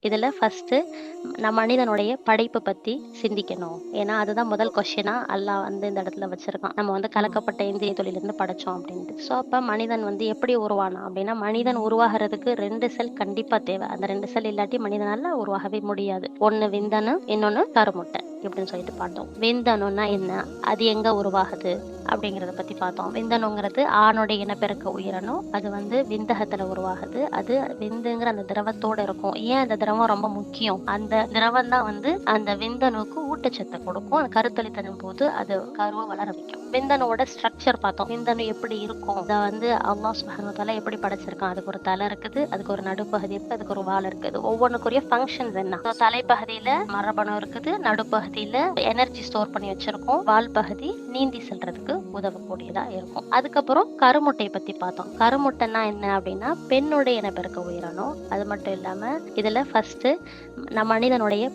இதில் ஃபஸ்ட்டு நம்ம மனிதனுடைய படைப்பை பற்றி சிந்திக்கணும். ஏன்னா, அதுதான் முதல் கொஷினாக எல்லாம் வந்து இந்த இடத்துல வச்சுருக்கான் நம்ம வந்து கலக்கப்பட்ட இந்திரிய தொழிலிருந்து படைச்சோம் அப்படின்ட்டு. ஸோ, அப்போ மனிதன் வந்து எப்படி உருவானா அப்படின்னா, மனிதன் உருவாகிறதுக்கு ரெண்டு செல் கண்டிப்பாக தேவை. அந்த ரெண்டு செல் இல்லாட்டி மனிதனால் உருவாகவே முடியாது. ஒன்று விந்தணு, இன்னொன்று கருமுட்டை இப்படின்னு சொல்லிட்டு பார்த்தோம். விந்தணுன்னா என்ன? அது எங்க உருவாகுது? அப்படிங்கிறத பத்தி பார்த்தோம். விந்தணுங்கிறது ஆணுடைய இனப்பெருக்க உயிரணு. அது வந்து விந்தகத்துல உருவாகுது. அது விந்துங்கிற அந்த திரவத்தோட இருக்கும். ஏன் அந்த திரவம் ரொம்ப முக்கியம்? அந்த திரவம் தான் வந்து அந்த விந்தணுக்கு ஊட்டச்சத்தை கொடுக்கும். அந்த கருத்தளித்தனும் போது அது கருவை வளர வைக்கும். விந்தனோட ஸ்ட்ரக்சர் பார்த்தோம். விந்தணு எப்படி இருக்கும்? அதை வந்து அல்லாஹ் சுப்ஹானஹு எப்படி படைச்சிருக்கான்? அதுக்கு ஒரு தலை இருக்குது. அதுக்கு ஒரு நடுப்பகுதி இருக்கு. அதுக்கு ஒரு வால் இருக்குது. ஒவ்வொன்றுக்குரிய ஃபங்க்ஷன்ஸ் என்ன? தலைப்பகுதியில் தலைப்பகுதியில மரபணு இருக்குது. நடுப்பகுதி பகுதியில் எனர்ஜி ஸ்டோர் பண்ணி வச்சிருக்கோம். வால் பகுதி நீந்தி செல்றதுக்கு உதவக்கூடியதா இருக்கும். அதுக்கப்புறம் கருமுட்டையை பத்தி பார்த்தோம். கருமுட்டைன்னா என்ன அப்படின்னா, பெண்ணுடைய இனப்பெருக்க உயிரணும் அது மட்டும் இல்லாம இதுல ஃபஸ்ட்டு நம் மனிதனுடைய